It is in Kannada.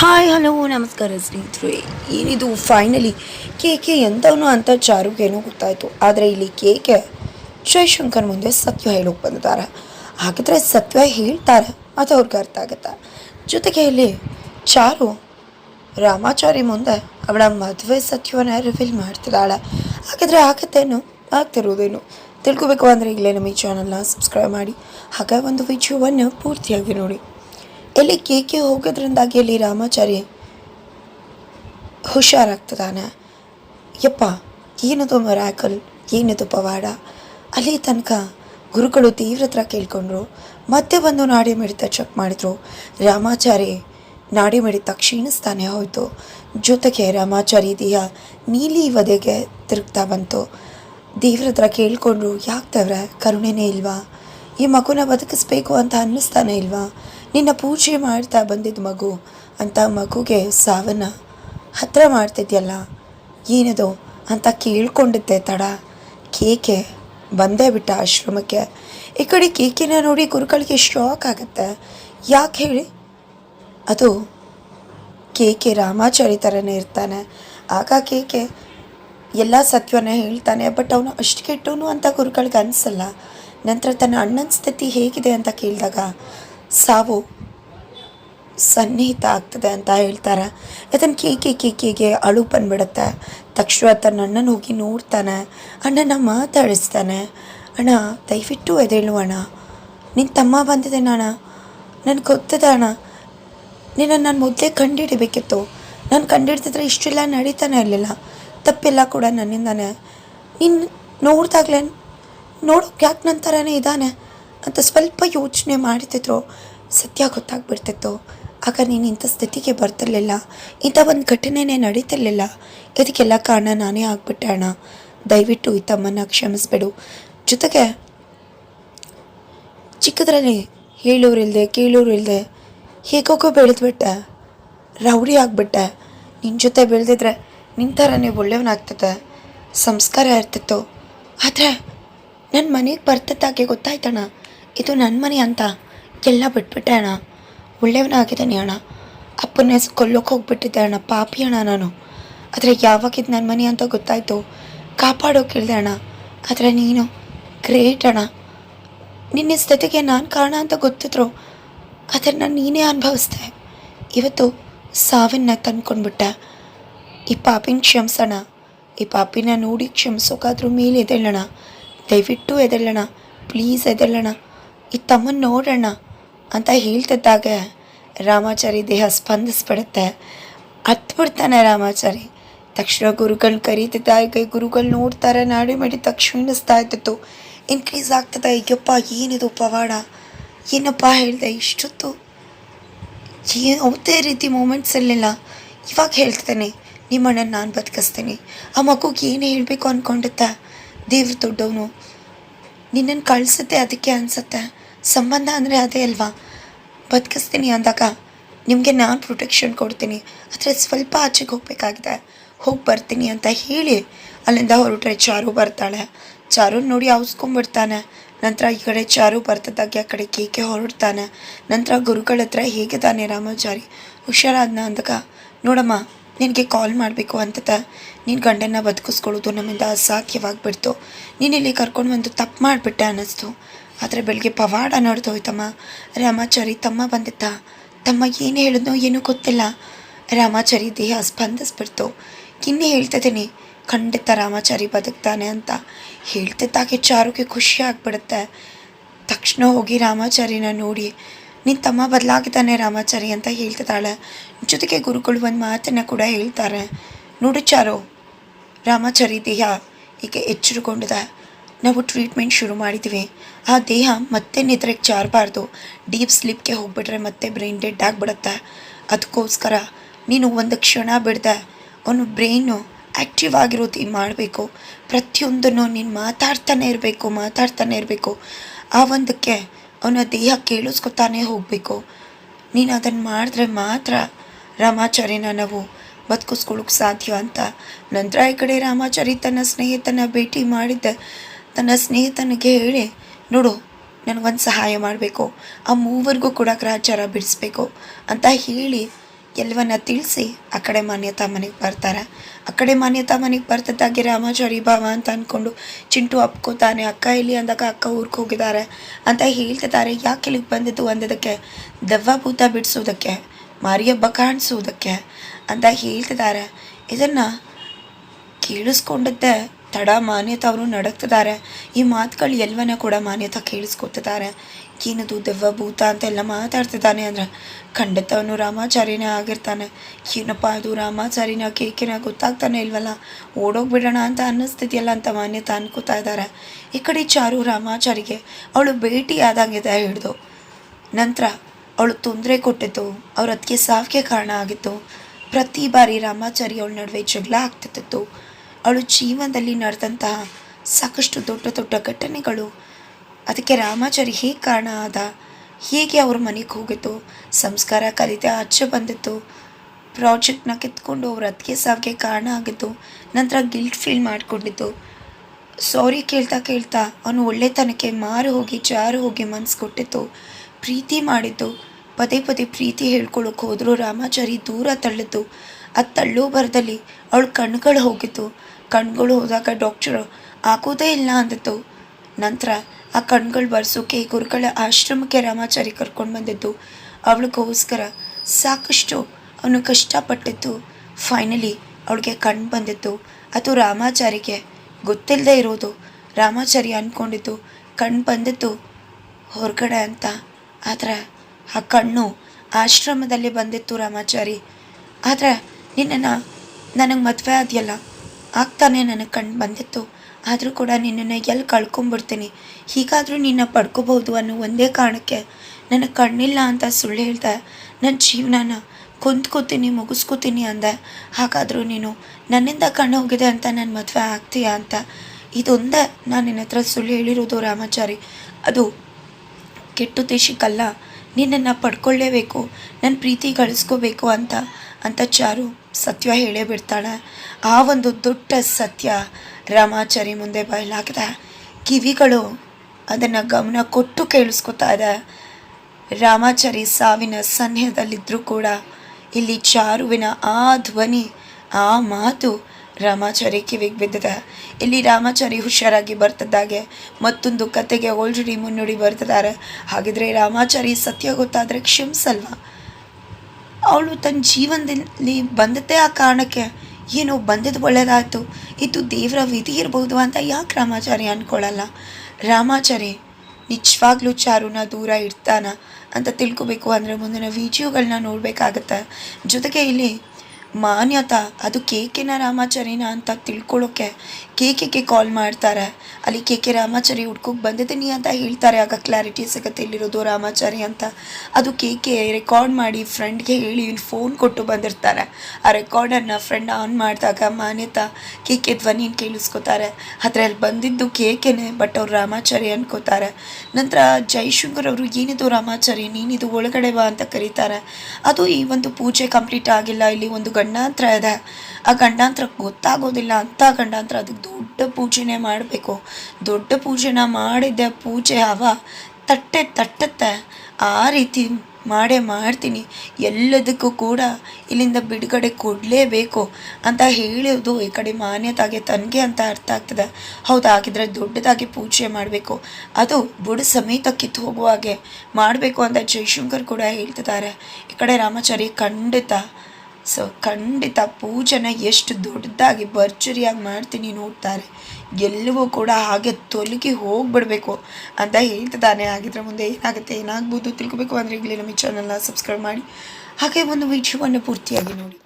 ಹಾಯ್ ಹಲೋ ನಮಸ್ಕಾರ ಸ್ನೇಹಿತರೆ. ಏನಿದು ಫೈನಲಿ ಕೇಕೆ ಎಂಥವನು ಅಂತ ಚಾರುಗೇನೋ ಗೊತ್ತಾಯಿತು. ಆದರೆ ಇಲ್ಲಿ ಕೇಕೆ ಜಯಶಂಕರ್ ಮುಂದೆ ಸತ್ಯ ಹೇಳೋಕೆ ಬಂದಿದ್ದಾರೆ. ಹಾಗಿದ್ರೆ ಸತ್ಯ ಹೇಳ್ತಾರೆ, ಅದು ಅವ್ರಿಗೆ ಅರ್ಥ ಆಗುತ್ತೆ. ಜೊತೆಗೆ ಇಲ್ಲಿ ಚಾರು ರಾಮಾಚಾರಿ ಮುಂದೆ ಅವಳ ಮದುವೆ ಸತ್ಯವನ್ನು ರಿವೀಲ್ ಮಾಡ್ತಿದ್ದಾಳೆ. ಹಾಗಿದ್ರೆ ಆಗತ್ತೇನು? ಆಗ್ತಿರೋದೇನು? ತಿಳ್ಕೊಬೇಕು ಅಂದರೆ ಇಲ್ಲೇ ನಮ್ಮ ಈ ಚಾನಲ್ನ ಸಬ್ಸ್ಕ್ರೈಬ್ ಮಾಡಿ. ಹಾಗೆ ಒಂದು ವಿಡಿಯೋವನ್ನು ಪೂರ್ತಿಯಾಗಿ ನೋಡಿ. ಎಲ್ಲಿ ಕೇಕೆ ಹೋಗೋದ್ರಿಂದಾಗಿ ಅಲ್ಲಿ ರಾಮಾಚಾರಿ ಹುಷಾರಾಗ್ತದಾನೆ ಯಪ್ಪ, ಏನದು ಮರಾಕಲ್ ಏನದು ಪವಾಡ? ಅಲ್ಲಿ ತನಕ ಗುರುಗಳು ತೀವ್ರ ಕೇಳ್ಕೊಂಡ್ರು. ಮತ್ತೆ ಬಂದು ನಾಡಿ ಮಿಡಿತ ಚೆಕ್ ಮಾಡಿದ್ರು. ರಾಮಾಚಾರಿ ನಾಡಿ ಮಿಡಿತ ಕ್ಷೀಣಿಸ್ತಾನೆ ಹೋಯಿತು. ಜೊತೆಗೆ ರಾಮಾಚಾರಿ ದೇಹ ನೀಲಿ ವಧೆಗೆ ತಿರುಗ್ತಾ ಬಂತು. ದೇವ್ರ ಹತ್ರ ಕೇಳ್ಕೊಂಡ್ರು, ಯಾಕೆ ತವ್ರೆ ಕರುಣೆನೇ ಇಲ್ವಾ? ಈ ಮಗುನ ಬದುಕಿಸ್ಬೇಕು ಅಂತ ಅನ್ನಿಸ್ತಾನೆ ಇಲ್ವಾ? ನಿನ್ನ ಪೂಜೆ ಮಾಡ್ತಾ ಬಂದಿದ್ದ ಮಗು ಅಂತ ಮಗುಗೆ ಸಾವನ್ನ ಹತ್ರ ಮಾಡ್ತಿದ್ಯಲ್ಲ? ಏನದು ಅಂತ ಕೇಳ್ಕೊಂಡಿದ್ದೆ ತಡ. ಕೇಕೆ ಬಂದೇ ಬಿಟ್ಟ ಆಶ್ರಮಕ್ಕೆ. ಈ ಕಡೆ ಕೇಕಿನ ನೋಡಿ ಗುರುಗಳಿಗೆ ಶಾಕ್ ಆಗುತ್ತೆ. ಯಾಕೆ ಹೇಳಿ? ಅದು ಕೇಕೆ ರಾಮಾಚಾರಿ ಥರನೇ ಇರ್ತಾನೆ. ಆಗ ಕೇಕೆ ಎಲ್ಲ ಸತ್ಯವನ್ನ ಹೇಳ್ತಾನೆ, ಬಟ್ ಅವನು ಅಷ್ಟು ಕೆಟ್ಟವನು ಅಂತ ಗುರುಗಳಿಗೆ ಅನಿಸಲ್ಲ. ನಂತರ ತನ್ನ ಅಣ್ಣನ ಸ್ಥಿತಿ ಹೇಗಿದೆ ಅಂತ ಕೇಳಿದಾಗ, ಸಾವು ಸನ್ನಿಹಿತ ಆಗ್ತದೆ ಅಂತ ಹೇಳ್ತಾರೆ. ಅದನ್ನು ಕೇಕೆ ಕೇಕೆಗೆ ಅಳು ಬಂದ್ಬಿಡುತ್ತೆ. ತಕ್ಷಣ ತನ್ನ ಅಣ್ಣನ ಹೋಗಿ ನೋಡ್ತಾನೆ. ಅಣ್ಣನ ಮಾತಾಡಿಸ್ತಾನೆ. ಅಣ್ಣ, ದಯವಿಟ್ಟು ಎದೇಳು ಅಣ್ಣ. ನಿನ್ನ ತಮ್ಮ ಬಂದಿದೆ ಅಣ್ಣ ನನಗೆ ಗೊತ್ತಿದೆ ಅಣ್ಣ. ನಿನ್ನ ನಾನು ಮೊದಲೇ ಕಂಡುಹಿಡಿಬೇಕಿತ್ತು ನಾನು ಕಂಡುಹಿಡ್ದಿದ್ರೆ ಇಷ್ಟೆಲ್ಲ, ನಡೀತಾನೆ ಇರಲಿಲ್ಲ. ತಪ್ಪೆಲ್ಲ ಕೂಡ ನನ್ನಿಂದಾನೆ. ನೀನು ನೋಡಿದಾಗಲೇ ನೋಡೋಕೆ ಯಾಕೆ ನನ್ನ ಥರನೇ ಇದ್ದಾನೆ. ಅಂತ ಸ್ವಲ್ಪ ಯೋಚನೆ ಮಾಡ್ತಿದ್ರು. ಸತ್ಯ ಗೊತ್ತಾಗ್ಬಿಡ್ತಿತ್ತು. ಆಗ ನೀನು ಇಂಥ ಸ್ಥಿತಿಗೆ ಬರ್ತಿರ್ಲಿಲ್ಲ. ಇಂಥ ಒಂದು ಘಟನೆನೇ ನಡೀತಿರ್ಲಿಲ್ಲ. ಇದಕ್ಕೆಲ್ಲ ಕಾರಣ ನಾನೇ ಆಗ್ಬಿಟ್ಟೆ ಅಣ್ಣ. ದಯವಿಟ್ಟು ಈ ತಮ್ಮನ್ನು ಕ್ಷಮಿಸ್ಬಿಡು. ಜೊತೆಗೆ ಚಿಕ್ಕದ್ರಲ್ಲಿ ಹೇಳೋರಿಲ್ಲದೆ ಕೇಳೋರಿಲ್ದೆ ಹೇಗೋಗೋ ಬೆಳೆದ್ಬಿಟ್ಟೆ. ರೌಡಿ ಆಗಿಬಿಟ್ಟೆ. ನಿನ್ನ ಜೊತೆ ಬೆಳೆದಿದ್ರೆ ನಿನ್ನ ಥರನೇ ಒಳ್ಳೆಯವನಾಗ್ತದೆ ಸಂಸ್ಕಾರ ಇರ್ತಿತ್ತು. ಆದರೆ ನನ್ನ ಮನೆಗೆ ಬರ್ತದಾಗೆ ಗೊತ್ತಾಯ್ತಣ್ಣ. ಇದು ನನ್ನ ಮನೆ ಅಂತ. ಎಲ್ಲ ಬಿಟ್ಬಿಟ್ಟೆ ಅಣ್ಣ. ಒಳ್ಳೆಯವನಾಗಿದ್ದಾನೆ ಅಣ್ಣ. ಅಪ್ಪನ ಹೆಸರು ಕೊಲ್ಲೋಕೆ ಹೋಗ್ಬಿಟ್ಟಿದ್ದೆ ಅಣ್ಣ. ಪಾಪಿ ಅಣ್ಣ ನಾನು. ಆದರೆ ಯಾವಾಗಿದ್ದು ನನ್ನ ಮನೆ ಅಂತ ಗೊತ್ತಾಯ್ತು. ಕಾಪಾಡೋಕೆ ಹೇಳಿದೆ ಅಣ್ಣ. ಆದರೆ ನೀನು ಗ್ರೇಟ್ ಅಣ್ಣ. ನಿನ್ನ ಸ್ಥಿತಿಗೆ ನಾನು ಕಾರಣ ಅಂತ ಗೊತ್ತಿದ್ರು. ಆದರೆ ನಾನು ನೀನೇ ಅನುಭವಿಸ್ದೆ. ಇವತ್ತು ಸಾವಿನ ತಂದ್ಕೊಂಡ್ಬಿಟ್ಟೆ. ಈ ಪಾಪಿನ ಕ್ಷಮಿಸೋಣ ಈ ಪಾಪಿನ ನೋಡಿ ಕ್ಷಮಿಸೋಕಾದ್ರೂ ಮೇಲೆ ಎದ್ದೇಳೋಣ ದಯವಿಟ್ಟು ಎದ್ದೇಳೋಣ ಪ್ಲೀಸ್ ಎದ್ದೇಳೋಣ ಈ ತಮ್ಮನ್ನ ನೋಡೋಣ ಅಂತ ಹೇಳ್ತಿದ್ದಾಗ ರಾಮಾಚಾರಿ ದೇಹ ಸ್ಪಂದಿಸ್ಬಿಡುತ್ತೆ. ಹತ್ಬಿಡ್ತಾನೆ ರಾಮಾಚಾರಿ. ತಕ್ಷಣ ಗುರುಗಳು ಕರೀತಿದ್ದಾಗ ಗುರುಗಳು ನೋಡ್ತಾರೆ. ನಾಡಿ ಮಾಡಿ ತಕ್ಷಣ ಇದ್ದಿತ್ತು. ಇನ್ಕ್ರೀಸ್ ಆಗ್ತದೆ. ಅಯ್ಯಪ್ಪ, ಏನಿದು ಪವಾಡ? ಏನಪ್ಪ ಹೇಳಿದೆ? ಇಷ್ಟೊತ್ತು ಯಾವುದೇ ರೀತಿ ಮೂಮೆಂಟ್ಸ್ ಇರಲಿಲ್ಲ. ಇವಾಗ ಹೇಳ್ತೇನೆ ನಿಮ್ಮಣ್ಣನ ನಾನು ಬದುಕಿಸ್ತೀನಿ. ಆ ಮಗುಗೆ ಏನು ಹೇಳಬೇಕು ಅಂದ್ಕೊಂಡಿದ್ದೆ ದೇವ್ರ ದೊಡ್ಡವನು. ನಿನ್ನನ್ನು ಕಳಿಸುತ್ತೆ, ಅದಕ್ಕೆ ಅನಿಸುತ್ತೆ. ಸಂಬಂಧ ಅಂದರೆ ಅದೇ ಅಲ್ವಾ? ಬದುಕಿಸ್ತೀನಿ ಅಂದಾಗ ನಿಮಗೆ ನಾನು ಪ್ರೊಟೆಕ್ಷನ್ ಕೊಡ್ತೀನಿ. ಆದರೆ ಸ್ವಲ್ಪ ಆಚೆಗೆ ಹೋಗಬೇಕಾಗಿದೆ. ಹೋಗಿ ಬರ್ತೀನಿ ಅಂತ ಹೇಳಿ ಅಲ್ಲಿಂದ ಹೊರಟ್ರೆ ಚಾರು ಬರ್ತಾಳೆ. ಚಾರು ನೋಡಿ ಔಸ್ಕೊಂಡ್ಬಿಡ್ತಾನೆ ನಂತರ ಈ ಕಡೆ ಚಾರು ಬರ್ತದಾಗೆ, ಆ ಕಡೆ ಕೇಕೆ ಹೊರಡ್ತಾನೆ. ನಂತರ ಗುರುಗಳ ಹತ್ರ ಹೇಗಿದ್ದಾನೆ ರಾಮಾಚಾರಿ ಹುಷಾರಾದ್ನ? ಅಂದಾಗ, ನೋಡಮ್ಮ ನಿನಗೆ ಕಾಲ್ ಮಾಡಬೇಕು ಅಂತದ? ನಿನ್ನ ಗಂಡನ ಬದುಕಿಸ್ಕೊಳ್ಳೋದು ನಮ್ಮಿಂದ ಅಸಾಧ್ಯವಾಗಿಬಿಡ್ತು. ನೀನು ಇಲ್ಲಿ ಕರ್ಕೊಂಡು ಬಂದು ತಪ್ಪು ಮಾಡಿಬಿಟ್ಟೆ ಅನ್ನಿಸ್ತು. ಆದರೆ ಬೆಳಗ್ಗೆ ಪವಾಡ ನೋಡ್ದೋಯ್ತಮ್ಮ ರಾಮಾಚಾರಿ ತಮ್ಮ ಬಂದಿದ್ದ. ತಮ್ಮ ಏನು ಹೇಳಿದ್ನೋ ಏನೂ ಗೊತ್ತಿಲ್ಲ. ರಾಮಾಚಾರಿ ದೇಹ ಸ್ಪಂದಿಸ್ಬಿಡ್ತು. ಇನ್ನೇ ಹೇಳ್ತಿದ್ದೀನಿ, ಖಂಡಿತ ರಾಮಾಚಾರಿ ಬದುಕ್ತಾನೆ ಅಂತ. ಹೇಳ್ತಿದ್ದಾಗೆ ಚಾರುಗೆ ಖುಷಿ ಆಗ್ಬಿಡುತ್ತೆ. ತಕ್ಷಣ ಹೋಗಿ ರಾಮಾಚಾರಿನ ನೋಡಿ ನಿನ್ನ ತಮ್ಮ ಬದಲಾಗಿದ್ದಾನೆ ರಾಮಾಚಾರಿ ಅಂತ ಹೇಳ್ತಿದ್ದಾಳೆ. ಜೊತೆಗೆ ಗುರುಗಳು ಒಂದು ಮಾತನ್ನು ಕೂಡ ಹೇಳ್ತಾರೆ. ನೋಡು ಚಾರೋ, ರಾಮಾಚಾರಿ ದೇಹ ಈಗ ಎಚ್ಚರಗೊಂಡಿದೆ. ನಾವು ಟ್ರೀಟ್ಮೆಂಟ್ ಶುರು ಮಾಡಿದ್ದೀವಿ ಆ ದೇಹ ಮತ್ತೆ ನಿದ್ರೆಗೆ ಜಾರಬಾರ್ದು. ಡೀಪ್ ಸ್ಲಿಪ್ಗೆ ಹೋಗ್ಬಿಟ್ರೆ ಮತ್ತೆ ಬ್ರೈನ್ ಡೆಡ್ ಆಗಿಬಿಡುತ್ತೆ. ಅದಕ್ಕೋಸ್ಕರ ನೀನು ಒಂದು ಕ್ಷಣ ಬಿಡ್ದೆ. ಅವನು ಬ್ರೈನು ಆ್ಯಕ್ಟಿವ್ ಆಗಿರೋದು ಮಾಡಬೇಕು. ಪ್ರತಿಯೊಂದನ್ನು ನೀನು ಮಾತಾಡ್ತಾನೆ ಇರಬೇಕು ಮಾತಾಡ್ತಾನೆ ಇರಬೇಕು. ಆ ಒಂದಕ್ಕೆ ಅವನ ದೇಹ ಕೇಳಿಸ್ಕೊತಾನೆ ಹೋಗಬೇಕು? ನೀನು ಅದನ್ನು ಮಾಡಿದ್ರೆ ಮಾತ್ರ ರಾಮಾಚಾರ್ಯನ ನಾವು ಬದುಕಿಸ್ಕೊಳ್ಳೋಕೆ ಸಾಧ್ಯ ಅಂತ. ನಂತರ ಈ ಕಡೆ ರಾಮಾಚಾರಿ ತನ್ನ ಸ್ನೇಹಿತನ ಭೇಟಿ ಮಾಡಿದ್ದ, ತನ್ನ ಸ್ನೇಹಿತನಿಗೆ ಹೇಳಿ, ನೋಡು, ನನಗೊಂದು ಸಹಾಯ ಮಾಡಬೇಕು. ಆ ಮೂವರಿಗೂ ಕೂಡ ಗ್ರಹಚಾರ ಬಿಡಿಸ್ಬೇಕು ಅಂತ ಹೇಳಿ ಎಲ್ಲವನ್ನ ತಿಳಿಸಿ ಆ ಕಡೆ ಮಾನ್ಯತಾ ಮನೆಗೆ ಬರ್ತಾರೆ. ಆ ಕಡೆ ಮಾನ್ಯತಾ ಮನೆಗೆ ಬರ್ತಿದ್ದಾಗೆ ರಾಮಾಚಾರಿ ಭಾವ ಅಂತ ಅಂದ್ಕೊಂಡು ಚಿಂಟು ಅಪ್ಕೋತಾನೆ, ಅಕ್ಕ ಇಲ್ಲಿ ಅಂದಾಗ ಅಕ್ಕ ಊರ್ಗೆ ಹೋಗಿದ್ದಾರೆ ಅಂತ ಹೇಳ್ತಿದ್ದಾರೆ ಯಾಕೆ ಇಲ್ಲಿಗೆ ಬಂದಿದ್ದು ಅಂದದಕ್ಕೆ, ದೆವ್ವ ಭೂತ ಬಿಡಿಸೋದಕ್ಕೆ ಮಾರಿಯಬ್ಬ ಕಾಣಿಸೋದಕ್ಕೆ ಅಂತ ಹೇಳ್ತಿದ್ದಾರೆ ಇದನ್ನು ಕೇಳಿಸ್ಕೊಂಡಿದ್ದೆ ತಡ ಮಾನ್ಯತ ಅವರು ನಡಕ್ತಿದ್ದಾರೆ. ಈ ಮಾತುಗಳು ಎಲ್ಲವನ್ನ ಕೂಡ ಮಾನ್ಯತ ಕೇಳಿಸ್ಕೊತಿದ್ದಾರೆ ಏನದು ದೆವ್ವ ಭೂತ ಅಂತೆಲ್ಲ ಮಾತಾಡ್ತಿದ್ದಾನೆ ಅಂದ್ರೆ ಖಂಡಿತ ಅವನು ರಾಮಾಚಾರಿನೇ ಆಗಿರ್ತಾನೆ. ಏನಪ್ಪ ಅದು ರಾಮಾಚಾರಿನ ಕೇಕಿನ ಗೊತ್ತಾಗ್ತಾನೆ ಇಲ್ವಲ್ಲ? ಓಡೋಗ್ಬಿಡೋಣ ಅಂತ ಅನ್ನಿಸ್ತಿದೆಯಲ್ಲ ಅಂತ ಮಾನ್ಯತ ಅನ್ಕೋತಾ ಇದ್ದಾರೆ. ಈ ಕಡೆ ಚಾರು ರಾಮಾಚಾರಿಗೆ ಅವಳು ಭೇಟಿ ಆದಂಗಿದೆ ಹಿಡಿದು. ನಂತರ ಅವಳು ತೊಂದರೆ ಕೊಟ್ಟಿತ್ತು. ಅವ್ರ ಅದಕ್ಕೆ ಸಾವಿಗೆ ಕಾರಣ ಆಗಿತ್ತು. ಪ್ರತಿ ಬಾರಿ ರಾಮಾಚಾರಿ ಅವಳ ನಡುವೆ ಜಗಳ ಆಗ್ತಿತ್ತು. ಅವಳು ಜೀವನದಲ್ಲಿ ನಡೆದಂತಹ ಸಾಕಷ್ಟು ದೊಡ್ಡ ದೊಡ್ಡ ಘಟನೆಗಳು. ಅದಕ್ಕೆ ರಾಮಾಚಾರಿ ಹೇಗೆ ಕಾರಣ ಆದ? ಹೇಗೆ ಅವ್ರ ಮನೆಗೆ ಹೋಗಿತ್ತು ಸಂಸ್ಕಾರ ಕಲಿತೆ ಆಚೆ ಬಂದಿತ್ತು ಪ್ರಾಜೆಕ್ಟ್ನ ಕಿತ್ಕೊಂಡು ಅವ್ರ ಅದಕ್ಕೆ ಸಾವಿಗೆ ಕಾರಣ ಆಗಿತ್ತು ನಂತರ ಗಿಲ್ಟ್ ಫೀಲ್ ಮಾಡಿಕೊಂಡಿತ್ತು ಸಾರಿ ಕೇಳ್ತಾ ಕೇಳ್ತಾ ಅವನು ಒಳ್ಳೆತನಕ್ಕೆ ಮಾರು ಹೋಗಿ ಜಾರು ಹೋಗಿ ಮನ್ಸು ಕೊಟ್ಟಿತ್ತು ಪ್ರೀತಿ ಮಾಡಿದ್ದು. ಪದೇ ಪದೇ ಪ್ರೀತಿ ಹೇಳ್ಕೊಳ್ಳೋಕೆ ಹೋದರೂ ರಾಮಾಚಾರಿ ದೂರ ತಳ್ಳಿದ್ದು. ಆ ತಳ್ಳೋ ಬರದಲ್ಲಿ ಅವಳು ಕಣ್ಗಳು ಹೋಗಿತ್ತು. ಕಣ್ಗಳು ಹೋದಾಗ ಡಾಕ್ಟರು, ಆಗೋದೇ ಇಲ್ಲ ಅಂದಿತ್ತು. ನಂತರ ಆ ಕಣ್ಗಳು ಬರ್ಸೋಕೆ ಗುರುಗಳ ಆಶ್ರಮಕ್ಕೆ ರಾಮಾಚಾರಿ ಕರ್ಕೊಂಡು ಬಂದಿದ್ದು. ಅವಳಿಗೋಸ್ಕರ ಸಾಕಷ್ಟು ಅವನು ಕಷ್ಟಪಟ್ಟಿದ್ದು. ಫೈನಲಿ ಅವಳಿಗೆ ಕಣ್ಣು ಬಂದಿತ್ತು. ಅದು ರಾಮಾಚಾರಿಗೆ ಗೊತ್ತಿಲ್ಲದೆ ಇರೋದು. ರಾಮಾಚಾರಿ ಅಂದ್ಕೊಂಡಿದ್ದು ಕಣ್ಣು ಬಂದಿತ್ತು ಹೊರಗಡೆ ಅಂತ. ಆದರೆ ಆ ಕಣ್ಣು ಆಶ್ರಮದಲ್ಲಿ ಬಂದಿತ್ತು ರಾಮಾಚಾರಿ. ಆದರೆ ನಿನ್ನನ್ನು ನನಗೆ ಮದುವೆ ಆದ್ಯಲ್ಲ, ಆಗ್ತಾನೆ ನನಗೆ ಕಣ್ಣು ಬಂದಿತ್ತು. ಆದರೂ ಕೂಡ ನಿನ್ನನ್ನು ಎಲ್ಲಿ ಕಳ್ಕೊಂಬಿಡ್ತೀನಿ? ಹೀಗಾದರೂ ನಿನ್ನ ಪಡ್ಕೋಬಹುದು ಅನ್ನೋ ಒಂದೇ ಕಾರಣಕ್ಕೆ ನನಗೆ ಕಣ್ಣಿಲ್ಲ ಅಂತ ಸುಳ್ಳು ಹೇಳ್ದೆ. ನನ್ನ ಜೀವನನ ಕುಂತ್ಕೋತೀನಿ, ಮುಗಿಸ್ಕೋತೀನಿ ಅಂದೆ. ಹಾಗಾದರೂ ನೀನು ನನ್ನಿಂದ ಕಣ್ಣು ಹೋಗಿದೆ ಅಂತ ನನ್ನ ಮದುವೆ ಆಗ್ತೀಯಾ ಅಂತ? ಇದೊಂದೇ ನಾನು ನಿನ್ನ ಹತ್ರ ಸುಳ್ಳು ಹೇಳಿರೋದು ರಾಮಾಚಾರಿ. ಅದು ಕೆಟ್ಟ ಉದ್ದೇಶಕ್ಕಲ್ಲ. ನಿನ್ನನ್ನು ಪಡ್ಕೊಳ್ಳೇಬೇಕು ನನ್ನ ಪ್ರೀತಿ ಗಳಿಸ್ಕೋಬೇಕು ಅಂತ ಅಂತ ಚಾರು ಸತ್ಯ ಹೇಳೇ ಬಿಡ್ತಾಳೆ. ಆ ಒಂದು ದೊಡ್ಡ ಸತ್ಯ ರಾಮಾಚಾರಿ ಮುಂದೆ ಬಯಲಾಗಿದೆ. ಕಿವಿಗಳು ಅದನ್ನು ಗಮನ ಕೊಟ್ಟು ಕೇಳಿಸ್ಕೊತಾ ಇದೆ. ರಾಮಾಚಾರಿ ಸಾವಿನ ಸನ್ನಿಹದಲ್ಲಿದ್ದರೂ ಕೂಡ ಇಲ್ಲಿ ಚಾರುವಿನ ಆ ಧ್ವನಿ, ಆ ಮಾತು ರಾಮಾಚಾರಿ ಕಿವಿಗೆ ಬಿದ್ದಿದೆ. ಇಲ್ಲಿ ರಾಮಾಚಾರಿ ಹುಷಾರಾಗಿ ಬರ್ತಿದ್ದಾಗೆ, ಮತ್ತೊಂದು ಕತೆಗೆ ಆಲ್ರೆಡಿ ಮುನ್ನುಡಿ ಬರ್ತಿದ್ದಾರೆ. ಹಾಗಿದ್ರೆ ರಾಮಾಚಾರಿ ಸತ್ಯ ಗೊತ್ತಾದರೆ ಕ್ಷಮಿಸಲ್ವಾ? ಅವಳು ತನ್ನ ಜೀವನದಲ್ಲಿ ಬಂದದ್ದೇ ಆ ಕಾರಣಕ್ಕೆ ಏನೋ ಬಂದದ್ದು ಒಳ್ಳೆಯದಾಯಿತು ಇದು ದೇವರ ವಿಧಿ ಇರಬಹುದು ಅಂತ ಯಾಕೆ ರಾಮಾಚಾರಿ ಅಂದ್ಕೊಳ್ಳಲ್ಲ ರಾಮಾಚಾರಿ, ನಿಜವಾಗ್ಲೂ ಚಾರುನ ದೂರ ಇಡ್ತಾನ ಅಂತ ತಿಳ್ಕೊಬೇಕು. ಅಂದರೆ ಮುಂದಿನ ವಿಡಿಯೋಗಳನ್ನ ನೋಡಬೇಕಾಗತ್ತೆ. ಜೊತೆಗೆ ಇಲ್ಲಿ ಮಾನ್ಯತಾ, ಅದು ಕೇಕಿನ ರಾಮಾಚಾರಿನ ಅಂತ ತಿಳ್ಕೊಳ್ಳೋಕ್ಕೆ ಕೆಕೆಗೆ ಕಾಲ್ ಮಾಡ್ತಾರೆ. ಅಲ್ಲಿ ಕೇಕೆ ರಾಮಾಚಾರಿ ಹುಡ್ಕೋಕೆ ಬಂದಿದ್ದೀನಿ ಅಂತ ಹೇಳ್ತಾರೆ. ಆಗ ಕ್ಲಾರಿಟಿ ಸಿಗುತ್ತೆ ಇಲ್ಲಿರೋದು ರಾಮಾಚಾರಿ ಅಂತ. ಅದು ಕೆ ರೆಕಾರ್ಡ್ ಮಾಡಿ ಫ್ರೆಂಡ್ಗೆ ಹೇಳಿ ಫೋನ್ ಕೊಟ್ಟು ಬಂದಿರ್ತಾರೆ. ಆ ರೆಕಾರ್ಡನ್ನು ಫ್ರೆಂಡ್ ಆನ್ ಮಾಡಿದಾಗ ಮಾನ್ಯತಾ, ಕೇಕೆ ಧ್ವನಿನ ಕೇಳಿಸ್ಕೊತಾರೆ. ಅದ್ರಲ್ಲಿ ಬಂದಿದ್ದು ಕೇಕೆನೆ ಬಟ್ ಅವ್ರು ರಾಮಾಚಾರಿ ಅನ್ಕೋತಾರೆ. ನಂತರ ಜೈಶಂಕರ್ ಅವರು, ಏನಿದು ರಾಮಾಚಾರಿ? ನೀನಿದು ಒಳಗಡೆ ಬಾ ಅಂತ ಕರೀತಾರೆ. ಅದು ಈ ಒಂದು ಪೂಜೆ ಕಂಪ್ಲೀಟ್ ಆಗಿಲ್ಲ. ಇಲ್ಲಿ ಒಂದು ಗಂಡಾಂತರ ಇದೆ. ಆ ಗಂಡಾಂತರ ಗೊತ್ತಾಗೋದಿಲ್ಲ ಅಂತ ಗಂಡಾಂತರ ಅದಕ್ಕೆ ದೊಡ್ಡ ಪೂಜೆನೇ ಮಾಡಬೇಕು. ದೊಡ್ಡ ಪೂಜೆನ ಮಾಡಿದ್ದೆ ಪೂಜೆ ಅವ. ತಟ್ಟೆ ತಟ್ಟತ್ತೆ. ಆ ರೀತಿ ಮಾಡೇ ಮಾಡ್ತೀನಿ. ಎಲ್ಲದಕ್ಕೂ ಕೂಡ ಇಲ್ಲಿಂದ ಬಿಡುಗಡೆ ಕೊಡಲೇಬೇಕು ಅಂತ ಹೇಳೋದು ಈ ಕಡೆ ಮಾನ್ಯತಾಗೆ ತನಗೆ ಅಂತ ಅರ್ಥ ಆಗ್ತದೆ. ಹೌದು? ಹಾಗಿದ್ರೆ ದೊಡ್ಡದಾಗಿ ಪೂಜೆ ಮಾಡಬೇಕು. ಅದು ಬುಡ ಸಮೇತ ಕಿತ್ತು ಹೋಗುವ ಹಾಗೆ ಮಾಡಬೇಕು ಅಂತ ಜೈಶಂಕರ್ ಕೂಡ ಹೇಳ್ತಿದ್ದಾರೆ. ಈ ಕಡೆ ರಾಮಾಚಾರಿ ಖಂಡಿತ ಸೊ ಖಂಡಿತ ಪೂಜೆನ ಎಷ್ಟು ದೊಡ್ಡದಾಗಿ ಭರ್ಜರಿಯಾಗಿ ಮಾಡ್ತೀನಿ ನೋಡ್ತಾರೆ. ಎಲ್ಲವೂ ಕೂಡ ಹಾಗೆ ತೊಲಗಿ ಹೋಗ್ಬಿಡ್ಬೇಕು ಅಂತ ಹೇಳ್ತಿದ್ದಾನೆ. ಆಗಿದ್ರೆ ಮುಂದೆ ಏನಾಗುತ್ತೆ, ಏನಾಗ್ಬೋದು ತಿಳ್ಕೊಬೇಕು. ಅಂದರೆ ಈಗಲೇ ನಮ್ಮ ಚಾನಲ್ನ ಸಬ್ಸ್ಕ್ರೈಬ್ ಮಾಡಿ. ಹಾಗೆ ಒಂದು ವಿಡಿಯೋವನ್ನು ಪೂರ್ತಿಯಾಗಿ ನೋಡಿ.